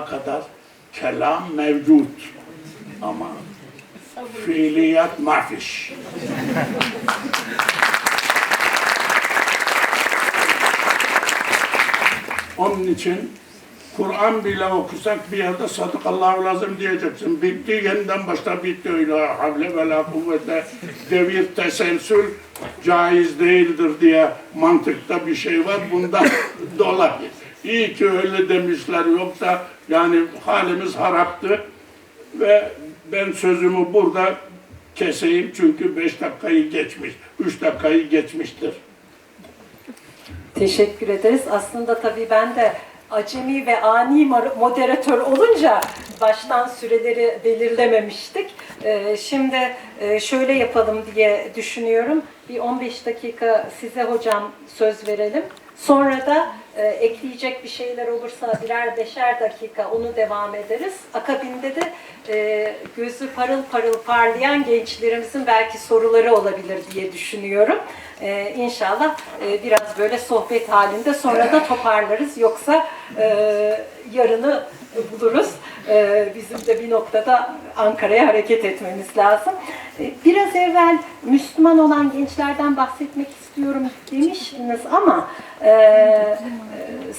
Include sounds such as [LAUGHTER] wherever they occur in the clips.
kadar kelam mevcut ama fiiliyat mafiş. Onun için Kur'an bile okusak bir yerde sadakallahu lazım diyeceksin. Bitti yeniden başta bitti öyle havle ve la kuvvete devir teselsül caiz değildir diye mantıkta bir şey var. Bundan [LAUGHS] dolayı. İyi ki öyle demişler yoksa yani halimiz haraptı ve ben sözümü burada keseyim çünkü beş dakikayı geçmiş, üç dakikayı geçmiştir. Teşekkür ederiz. Aslında tabii ben de acemi ve ani moderatör olunca baştan süreleri belirlememiştik. Ee, şimdi e, şöyle yapalım diye düşünüyorum. Bir 15 dakika size hocam söz verelim. Sonra da e, ekleyecek bir şeyler olursa birer beşer dakika onu devam ederiz. Akabinde de e, gözü parıl parıl parlayan gençlerimizin belki soruları olabilir diye düşünüyorum. E, inşallah e, biraz böyle sohbet halinde sonra da toparlarız. Yoksa e, yarını buluruz. E, bizim de bir noktada Ankara'ya hareket etmemiz lazım. E, biraz evvel Müslüman olan gençlerden bahsetmek istiyorum demiştiniz ama e, e,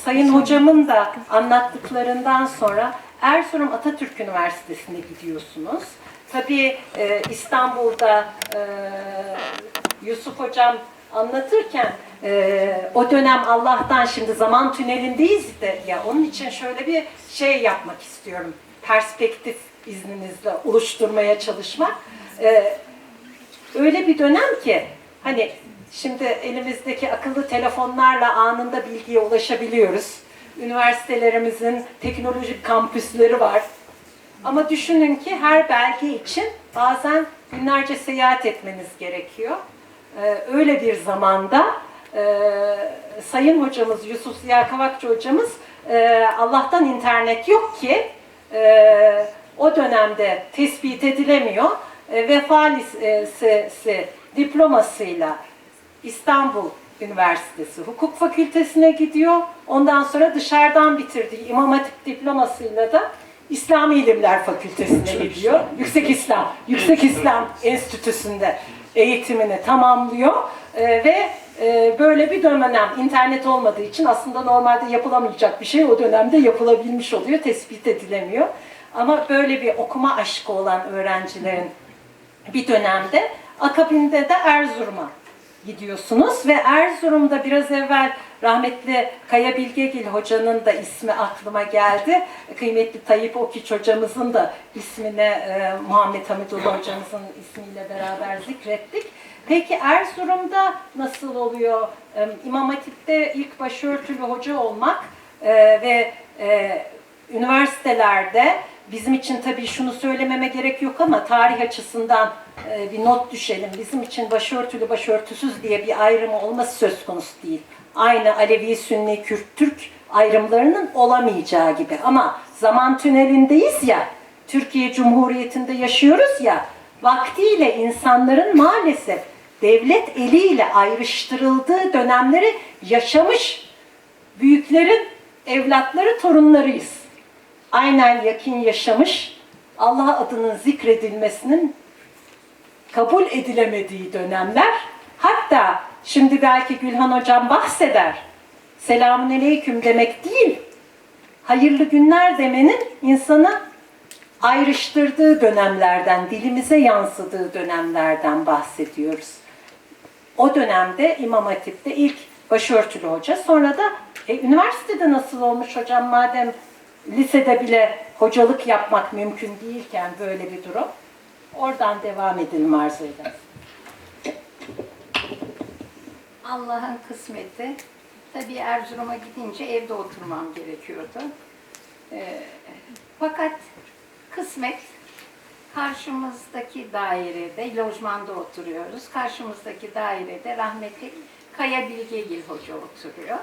Sayın Hocamın da anlattıklarından sonra Erzurum Atatürk Üniversitesi'ne gidiyorsunuz. Tabii e, İstanbul'da e, Yusuf Hocam anlatırken e, o dönem Allah'tan şimdi zaman tünelindeyiz de ya onun için şöyle bir şey yapmak istiyorum. Perspektif izninizle oluşturmaya çalışmak. E, öyle bir dönem ki hani şimdi elimizdeki akıllı telefonlarla anında bilgiye ulaşabiliyoruz. Üniversitelerimizin teknolojik kampüsleri var. Ama düşünün ki her belge için bazen günlerce seyahat etmeniz gerekiyor. Ee, öyle bir zamanda e, Sayın hocamız Yusuf Ziya Kavakçı hocamız e, Allah'tan internet yok ki e, o dönemde tespit edilemiyor. E, vefa lisesi diplomasıyla İstanbul Üniversitesi Hukuk Fakültesine gidiyor. Ondan sonra dışarıdan bitirdiği İmam Hatip diplomasıyla da İslami İlimler Fakültesine gidiyor. Yüksek İslam, Yüksek İslam Enstitüsü'nde eğitimini tamamlıyor Ee, ve e, böyle bir dönem internet olmadığı için aslında normalde yapılamayacak bir şey o dönemde yapılabilmiş oluyor, tespit edilemiyor. Ama böyle bir okuma aşkı olan öğrencilerin bir dönemde akabinde de Erzurum'a gidiyorsunuz ve Erzurum'da biraz evvel rahmetli Kaya Bilgegil hocanın da ismi aklıma geldi. Kıymetli Tayyip Okiç hocamızın da ismini e, Muhammed Hamidullah hocamızın ismiyle beraber zikrettik. Peki Erzurum'da nasıl oluyor? E, İmam Hatip'te ilk başörtülü hoca olmak e, ve e, üniversitelerde bizim için tabii şunu söylememe gerek yok ama tarih açısından e, bir not düşelim. Bizim için başörtülü başörtüsüz diye bir ayrımı olması söz konusu değil. Aynı Alevi, Sünni, Kürt, Türk ayrımlarının olamayacağı gibi. Ama zaman tünelindeyiz ya, Türkiye Cumhuriyeti'nde yaşıyoruz ya, vaktiyle insanların maalesef devlet eliyle ayrıştırıldığı dönemleri yaşamış büyüklerin evlatları, torunlarıyız. Aynen yakın yaşamış, Allah adının zikredilmesinin kabul edilemediği dönemler. Hatta şimdi belki Gülhan Hocam bahseder. Selamun aleyküm demek değil, hayırlı günler demenin insanı ayrıştırdığı dönemlerden, dilimize yansıdığı dönemlerden bahsediyoruz. O dönemde İmam Hatip'te ilk başörtülü hoca, sonra da e, üniversitede nasıl olmuş hocam madem lisede bile hocalık yapmak mümkün değilken böyle bir durum. Oradan devam edelim ederim. Allah'ın kısmeti. Tabii Erzurum'a gidince evde oturmam gerekiyordu. Ee, fakat kısmet karşımızdaki dairede, lojmanda oturuyoruz. Karşımızdaki dairede rahmetli Kaya Bilgegil Hoca oturuyor.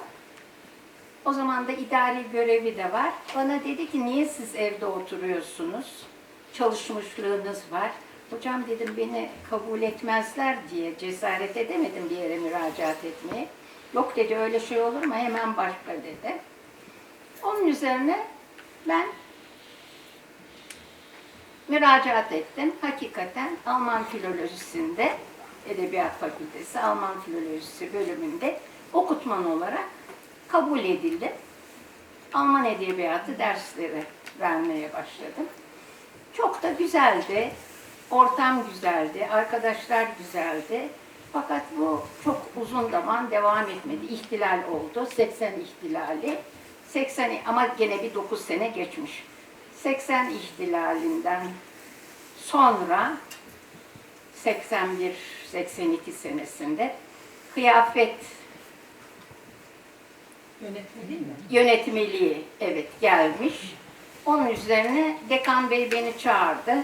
O zaman da idari görevi de var. Bana dedi ki niye siz evde oturuyorsunuz? Çalışmışlığınız var. Hocam dedim beni kabul etmezler diye cesaret edemedim bir yere müracaat etmeye. Yok dedi öyle şey olur mu hemen başka dedi. Onun üzerine ben müracaat ettim. Hakikaten Alman filolojisinde, Edebiyat Fakültesi Alman Filolojisi bölümünde okutman olarak kabul edildim. Alman Edebiyatı dersleri vermeye başladım. Çok da güzeldi. Ortam güzeldi, arkadaşlar güzeldi. Fakat bu çok uzun zaman devam etmedi. İhtilal oldu. 80 ihtilali. 80 ama gene bir 9 sene geçmiş. 80 ihtilalinden sonra 81 82 senesinde kıyafet Yönetmeliği mi? yönetmeliği evet gelmiş. Onun üzerine dekan bey beni çağırdı.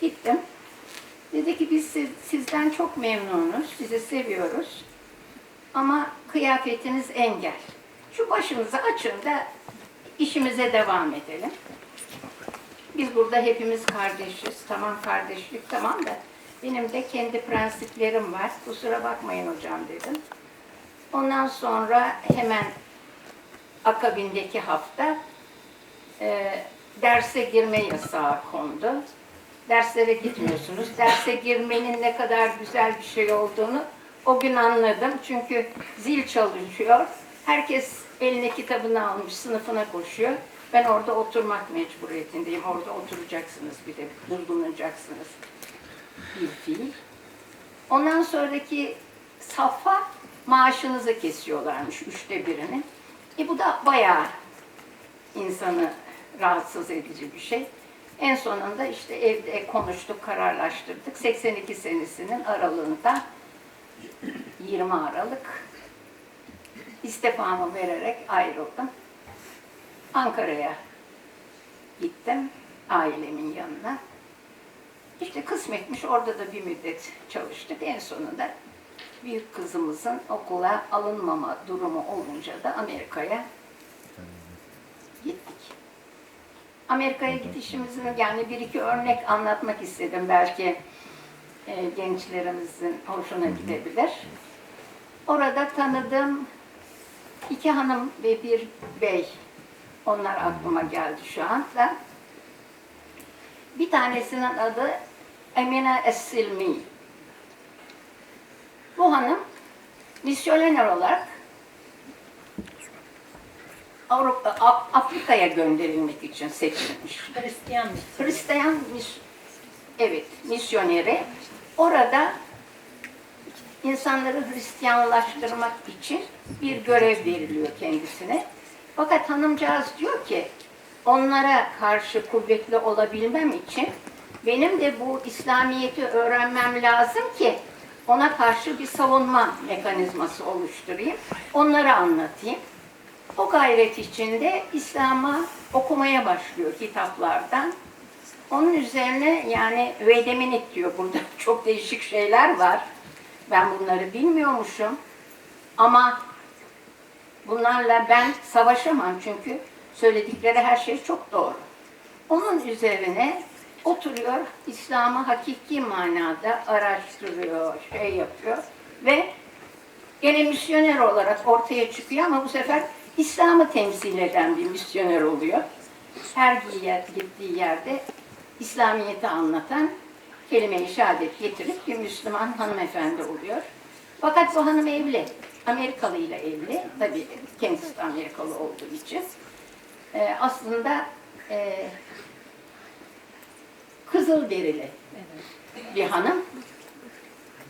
Gittim. Dedi ki biz siz- sizden çok memnunuz, sizi seviyoruz. Ama kıyafetiniz engel. Şu başınızı açın da işimize devam edelim. Biz burada hepimiz kardeşiz. Tamam kardeşlik tamam da benim de kendi prensiplerim var. Kusura bakmayın hocam dedim. Ondan sonra hemen akabindeki hafta e, derse girme yasağı kondu. Derslere gitmiyorsunuz. Derse girmenin ne kadar güzel bir şey olduğunu o gün anladım. Çünkü zil çalışıyor. Herkes eline kitabını almış, sınıfına koşuyor. Ben orada oturmak mecburiyetindeyim. Orada oturacaksınız bir de, bulunacaksınız. Bir fiil. Ondan sonraki safa maaşınızı kesiyorlarmış üçte birini. E bu da bayağı insanı rahatsız edici bir şey. En sonunda işte evde konuştuk, kararlaştırdık. 82 senesinin aralığında 20 Aralık istifamı vererek ayrıldım. Ankara'ya gittim ailemin yanına. İşte kısmetmiş orada da bir müddet çalıştık. En sonunda büyük kızımızın okula alınmama durumu olunca da Amerika'ya gittik. Amerika'ya gidişimizin yani bir iki örnek anlatmak istedim belki e, gençlerimizin hoşuna gidebilir. Orada tanıdığım iki hanım ve bir bey, onlar aklıma geldi şu anda. Bir tanesinin adı Emine Es-Silmi. Bu hanım misyoner olarak Avrupa, Af- Afrika'ya gönderilmek için seçilmiş. Hristiyanmış. Hristiyan mis evet misyoneri orada insanları Hristiyanlaştırmak için bir görev veriliyor kendisine. Fakat hanımcağız diyor ki onlara karşı kuvvetli olabilmem için benim de bu İslamiyet'i öğrenmem lazım ki ona karşı bir savunma mekanizması oluşturayım. Onları anlatayım. O gayret içinde İslam'a okumaya başlıyor kitaplardan. Onun üzerine yani Vedeminit diyor burada [LAUGHS] çok değişik şeyler var. Ben bunları bilmiyormuşum. Ama bunlarla ben savaşamam çünkü söyledikleri her şey çok doğru. Onun üzerine oturuyor, İslam'ı hakiki manada araştırıyor, şey yapıyor ve gene misyoner olarak ortaya çıkıyor ama bu sefer İslam'ı temsil eden bir misyoner oluyor. Her gittiği yerde İslamiyet'i anlatan kelime-i şehadet getirip bir Müslüman hanımefendi oluyor. Fakat bu hanım evli. Amerikalı ile evli. Tabii kendisi de Amerikalı olduğu için. Ee, aslında e, Kızılderili bir hanım.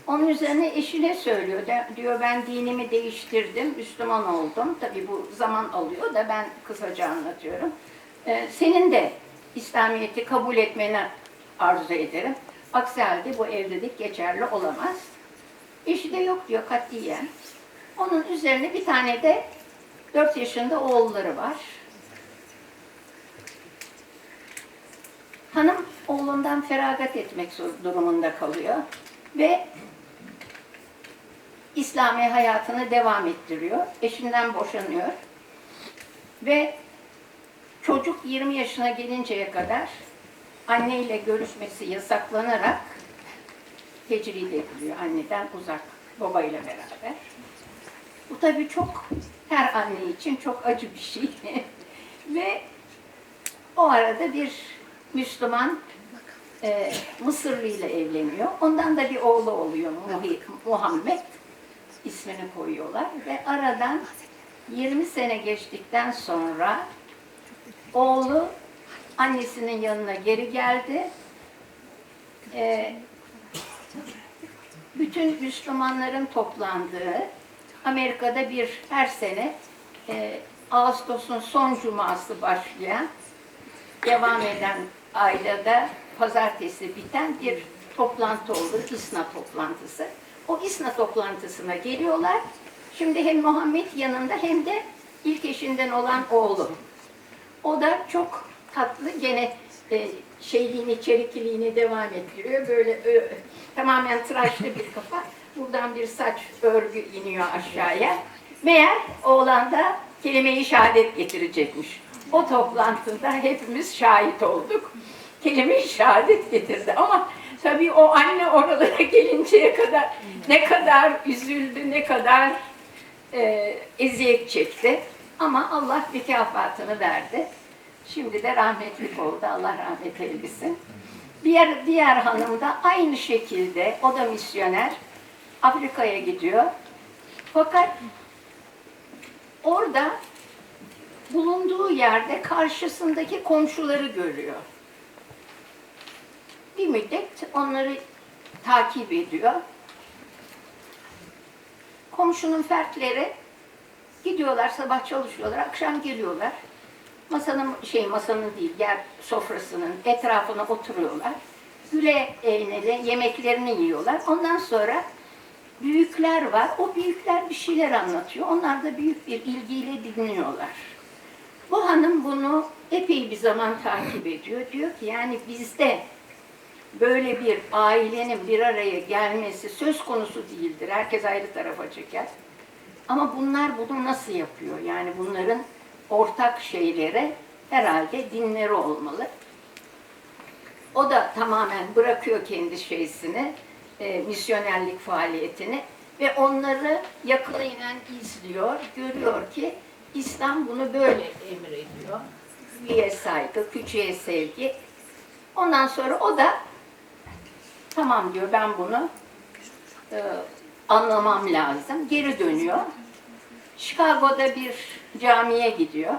Onun üzerine eşine söylüyor. De, diyor ben dinimi değiştirdim, Müslüman oldum. Tabii bu zaman alıyor da ben kısaca anlatıyorum. Ee, senin de İslamiyet'i kabul etmeni arzu ederim. Aksi halde bu evlilik geçerli olamaz. Eşi de yok diyor katiyen. Onun üzerine bir tane de 4 yaşında oğulları var. Hanım oğlundan feragat etmek durumunda kalıyor ve İslami hayatını devam ettiriyor. Eşinden boşanıyor ve çocuk 20 yaşına gelinceye kadar anneyle görüşmesi yasaklanarak tecrid ediliyor anneden uzak babayla beraber. Bu tabii çok her anne için çok acı bir şey. [LAUGHS] Ve o arada bir Müslüman e, Mısırlı ile evleniyor. Ondan da bir oğlu oluyor Muhammed ismini koyuyorlar ve aradan 20 sene geçtikten sonra oğlu annesinin yanına geri geldi. Ee, bütün Müslümanların toplandığı Amerika'da bir her sene e, Ağustos'un son cuması başlayan devam eden ayda pazartesi biten bir toplantı olur, İSNA toplantısı. O İSNA toplantısına geliyorlar. Şimdi hem Muhammed yanında hem de ilk eşinden olan oğlu. O da çok tatlı gene e, şeyliğini, çerikliğini devam ettiriyor. Böyle ö, tamamen tıraşlı bir kafa. Buradan bir saç örgü iniyor aşağıya. Meğer oğlan da kelime-i şehadet getirecekmiş. O toplantıda hepimiz şahit olduk. Kelime-i şehadet getirdi ama tabii o anne oralara [LAUGHS] gelinceye kadar ne kadar üzüldü, ne kadar e, eziyet çekti. Ama Allah mükafatını verdi. Şimdi de rahmetlik oldu. Allah rahmet eylesin. Diğer, diğer hanım da aynı şekilde, o da misyoner. Afrika'ya gidiyor. Fakat orada bulunduğu yerde karşısındaki komşuları görüyor. Bir müddet onları takip ediyor. Komşunun fertleri gidiyorlar sabah çalışıyorlar, akşam geliyorlar. Masanın şey masanın değil, yer sofrasının etrafına oturuyorlar. Güle eğnele yemeklerini yiyorlar. Ondan sonra büyükler var. O büyükler bir şeyler anlatıyor. Onlar da büyük bir ilgiyle dinliyorlar. Bu hanım bunu epey bir zaman takip ediyor. Diyor ki yani bizde böyle bir ailenin bir araya gelmesi söz konusu değildir. Herkes ayrı tarafa çeker. Ama bunlar bunu nasıl yapıyor? Yani bunların ortak şeyleri herhalde dinleri olmalı. O da tamamen bırakıyor kendi şeysini, e, misyonerlik faaliyetini ve onları yakından izliyor. Görüyor ki İslam bunu böyle emrediyor. Büyüye saygı, küçüğe sevgi. Ondan sonra o da tamam diyor ben bunu e, anlamam lazım. Geri dönüyor. Chicago'da bir camiye gidiyor.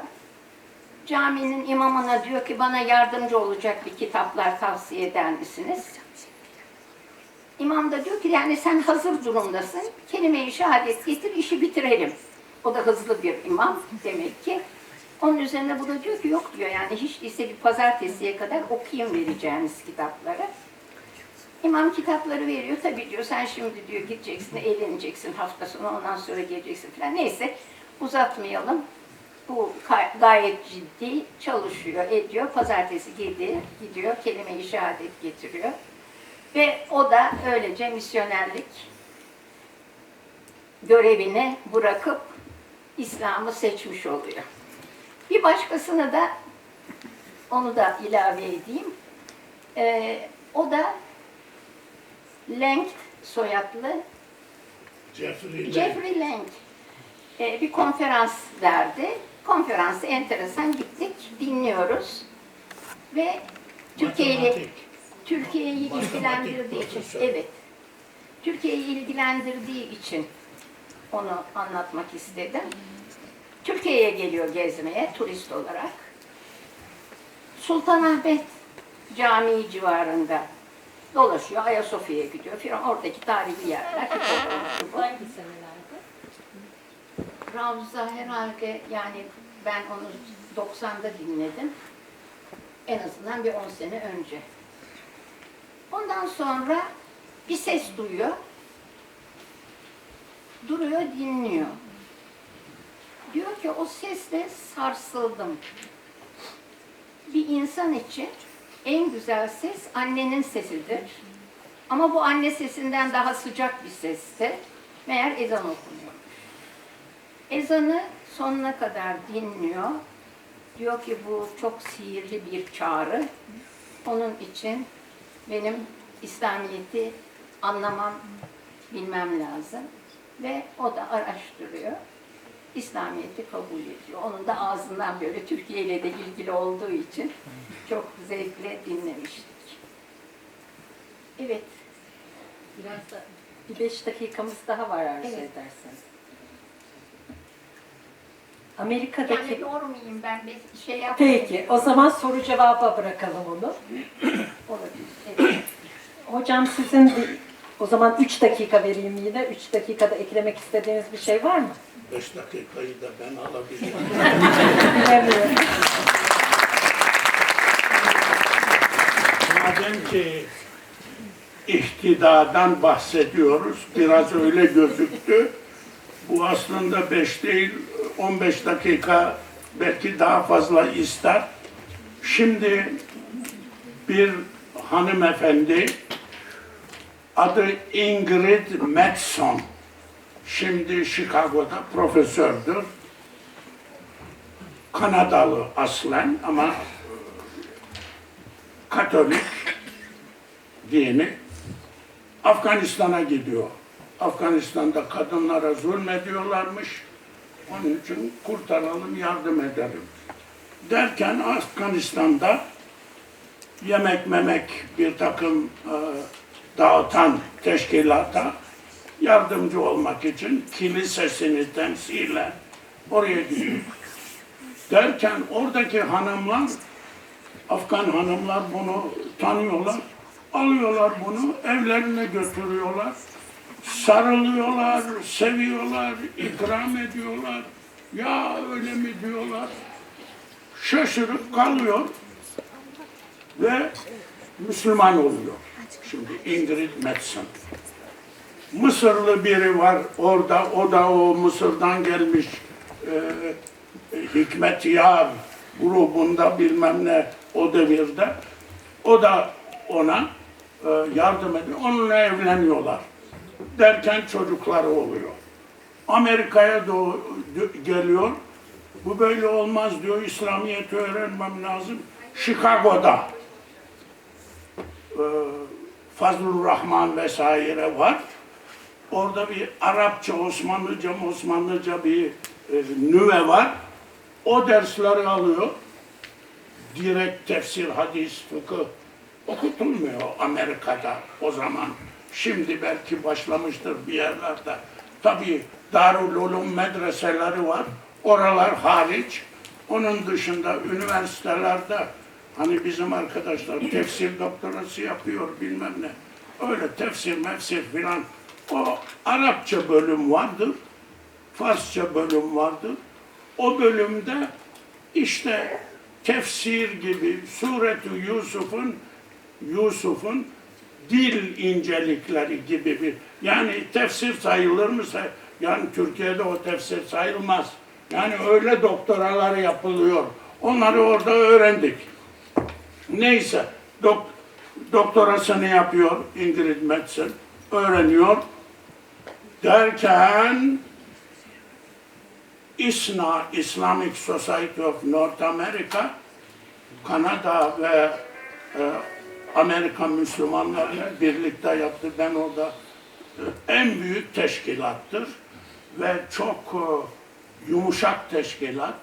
Caminin imamına diyor ki bana yardımcı olacak bir kitaplar tavsiye eder misiniz? İmam da diyor ki yani sen hazır durumdasın. Kelime-i şehadet getir işi bitirelim. O da hızlı bir imam demek ki. Onun üzerine bu da diyor ki yok diyor yani hiç değilse bir pazartesiye kadar okuyayım vereceğiniz kitapları. İmam kitapları veriyor. Tabii diyor sen şimdi diyor gideceksin, eğleneceksin hafta sonu ondan sonra geleceksin falan. Neyse uzatmayalım. Bu gayet ciddi çalışıyor, ediyor. Pazartesi gidiyor, gidiyor kelime-i şehadet getiriyor. Ve o da öylece misyonerlik görevini bırakıp İslam'ı seçmiş oluyor. Bir başkasını da onu da ilave edeyim. Ee, o da Lenk soyadlı Jeffrey. Jeffrey Lang Ee, bir konferans verdi. Konferansı enteresan gittik, dinliyoruz ve Türkiye'yi. Türkiye'yi ilgilendirdiği için, evet, Türkiye'yi ilgilendirdiği için onu anlatmak istedim. Türkiye'ye geliyor gezmeye turist olarak. Sultanahmet Camii civarında dolaşıyor. Ayasofya'ya gidiyor filan. Oradaki tarihi yerler. Hipografi bu. Hangi senelerde? Ravza herhalde yani ben onu 90'da dinledim. En azından bir 10 sene önce. Ondan sonra bir ses duyuyor. Duruyor, dinliyor. Diyor ki o sesle sarsıldım. Bir insan için en güzel ses annenin sesidir. Ama bu anne sesinden daha sıcak bir sesti. Meğer ezan okunuyor. Ezanı sonuna kadar dinliyor. Diyor ki bu çok sihirli bir çağrı. Onun için benim İslamiyet'i anlamam, bilmem lazım. Ve o da araştırıyor. İslamiyet'i kabul ediyor. Onun da ağzından böyle Türkiye ile de ilgili olduğu için çok zevkle dinlemiştik. Evet. Biraz da bir beş dakikamız daha var arzu Evet. ederseniz. Amerika'daki... Yani yormayayım ben bir şey yapmayayım. Peki, o zaman soru cevaba bırakalım onu. Olabilir. Evet. Hocam sizin o zaman 3 dakika vereyim yine. 3 dakikada eklemek istediğiniz bir şey var mı? Beş dakikayı da ben alabilirim. Bilemiyorum. Madem ki ihtidadan bahsediyoruz, biraz öyle gözüktü. Bu aslında 5 değil, 15 dakika belki daha fazla ister. Şimdi bir hanımefendi adı Ingrid Madson. Şimdi Chicago'da profesördür. Kanadalı aslen ama Katolik dini Afganistan'a gidiyor. Afganistan'da kadınlara zulmediyorlarmış. Onun için kurtaralım, yardım edelim. Derken Afganistan'da yemek memek bir takım e, dağıtan teşkilata yardımcı olmak için kilisesini temsilen oraya gidiyor. Derken oradaki hanımlar Afgan hanımlar bunu tanıyorlar. Alıyorlar bunu, evlerine götürüyorlar. Sarılıyorlar, seviyorlar, ikram ediyorlar. Ya öyle mi diyorlar. Şaşırıp kalıyor ve Müslüman oluyor. Şimdi Ingrid Madsen. Mısırlı biri var orada, o da o Mısır'dan gelmiş e, Hikmet Yar grubunda bilmem ne o devirde. O da ona e, yardım ediyor. Onunla evleniyorlar. Derken çocukları oluyor. Amerika'ya doğu dö- geliyor. Bu böyle olmaz diyor. İslamiyet'i öğrenmem lazım. Chicago'da e, Fazlur Rahman vesaire var. Orada bir Arapça, Osmanlıca, Osmanlıca bir e, nüve var. O dersleri alıyor. Direkt tefsir, hadis, fıkıh okutulmuyor Amerika'da o zaman. Şimdi belki başlamıştır bir yerlerde. Tabii Darul Ulum medreseleri var. Oralar hariç. Onun dışında üniversitelerde hani bizim arkadaşlar tefsir doktorası yapıyor bilmem ne. Öyle tefsir, mefsir filan. O Arapça bölüm vardır. Farsça bölüm vardır. O bölümde işte tefsir gibi Suretü Yusuf'un Yusuf'un dil incelikleri gibi bir yani tefsir sayılır mı? Yani Türkiye'de o tefsir sayılmaz. Yani öyle doktoralar yapılıyor. Onları orada öğrendik. Neyse dok, doktorasını yapıyor Ingrid Madsen. Öğreniyor. Derken İSNA, Islamic Society of North America, Kanada ve e, Amerika Müslümanlarıyla birlikte yaptı. Ben orada e, en büyük teşkilattır ve çok e, yumuşak teşkilat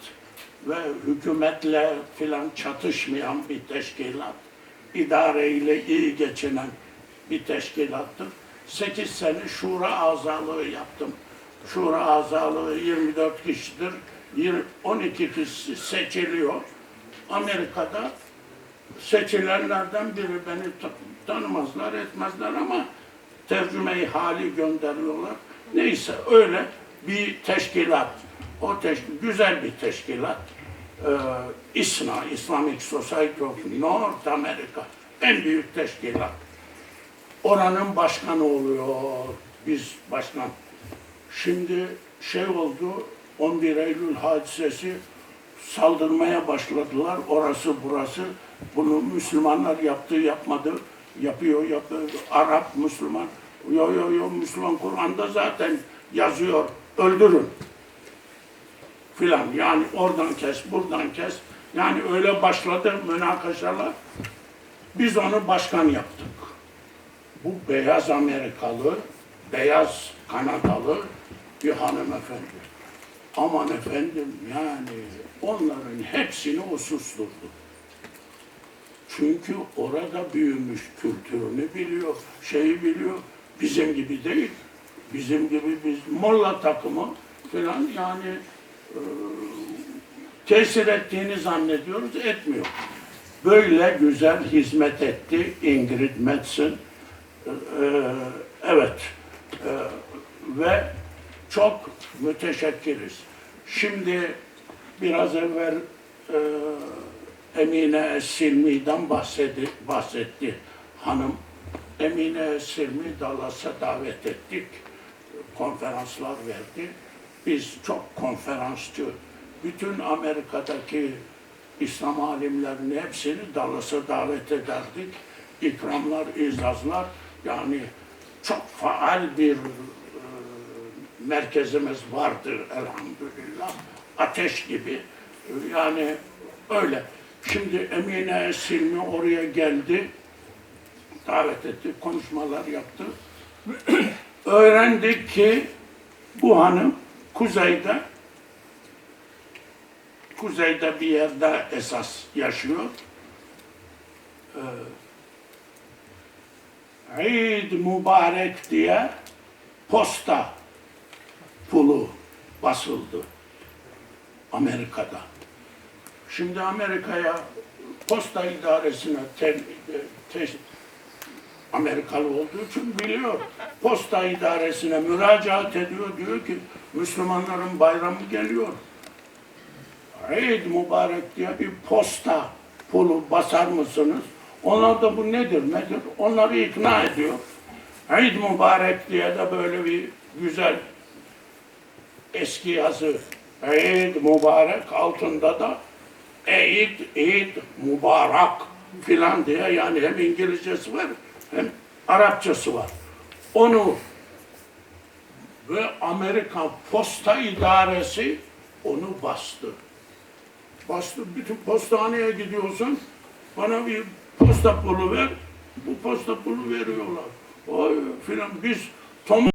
ve hükümetle filan çatışmayan bir teşkilat. İdareyle iyi geçinen bir teşkilattır. 8 sene şura azalığı yaptım. Şura azalığı 24 kişidir. Yir- 12 kişi seçiliyor. Amerika'da seçilenlerden biri beni ta- tanımazlar etmezler ama tercümeyi hali gönderiyorlar. Neyse öyle bir teşkilat. O teşkil, güzel bir teşkilat. Ee, İSNA, Islamic Society of North America. En büyük teşkilat. Oranın başkanı oluyor. Biz başkan. Şimdi şey oldu, 11 Eylül hadisesi saldırmaya başladılar. Orası burası. Bunu Müslümanlar yaptı, yapmadı. Yapıyor, yapıyor. Arap, Müslüman. Yo yo yo Müslüman Kur'an'da zaten yazıyor. Öldürün. Filan. Yani oradan kes, buradan kes. Yani öyle başladı münakaşalar. Biz onu başkan yaptık. Bu beyaz Amerikalı, beyaz Kanadalı bir hanımefendi. Aman efendim yani onların hepsini o susturdu. Çünkü orada büyümüş, kültürünü biliyor, şeyi biliyor. Bizim gibi değil. Bizim gibi biz molla takımı falan yani tesir ettiğini zannediyoruz, etmiyor. Böyle güzel hizmet etti Ingrid Metzen. Ee, evet. Ee, ve çok müteşekkiriz. Şimdi biraz evvel e, Emine Es-Silmi'den bahsedi, bahsetti hanım. Emine Es-Silmi Dallas'a davet ettik. Konferanslar verdi. Biz çok konferansçı, bütün Amerika'daki İslam alimlerinin hepsini Dallas'a davet ederdik. İkramlar, izazlar yani çok faal bir e, merkezimiz vardır elhamdülillah. Ateş gibi. Yani öyle. Şimdi Emine Silmi oraya geldi. Davet etti, konuşmalar yaptı. [CLEARS THROAT] Öğrendik ki bu hanım kuzeyde kuzeyde bir yerde esas yaşıyor. Ee, Eid mübarek diye posta pulu basıldı Amerika'da. Şimdi Amerika'ya posta idaresine te, te, Amerikalı olduğu için biliyor. Posta idaresine müracaat ediyor. Diyor ki Müslümanların bayramı geliyor. Eid mübarek diye bir posta pulu basar mısınız? Onlar da bu nedir nedir? Onları ikna ediyor. Eid mübarek diye de böyle bir güzel eski yazı Eid mübarek altında da Eid, Eid mübarek filan diye yani hem İngilizcesi var hem Arapçası var. Onu ve Amerika Posta İdaresi onu bastı. Bastı, bütün postaneye gidiyorsun, bana bir posta pulu ver, bu posta pulu veriyorlar. Oy filan biz Tom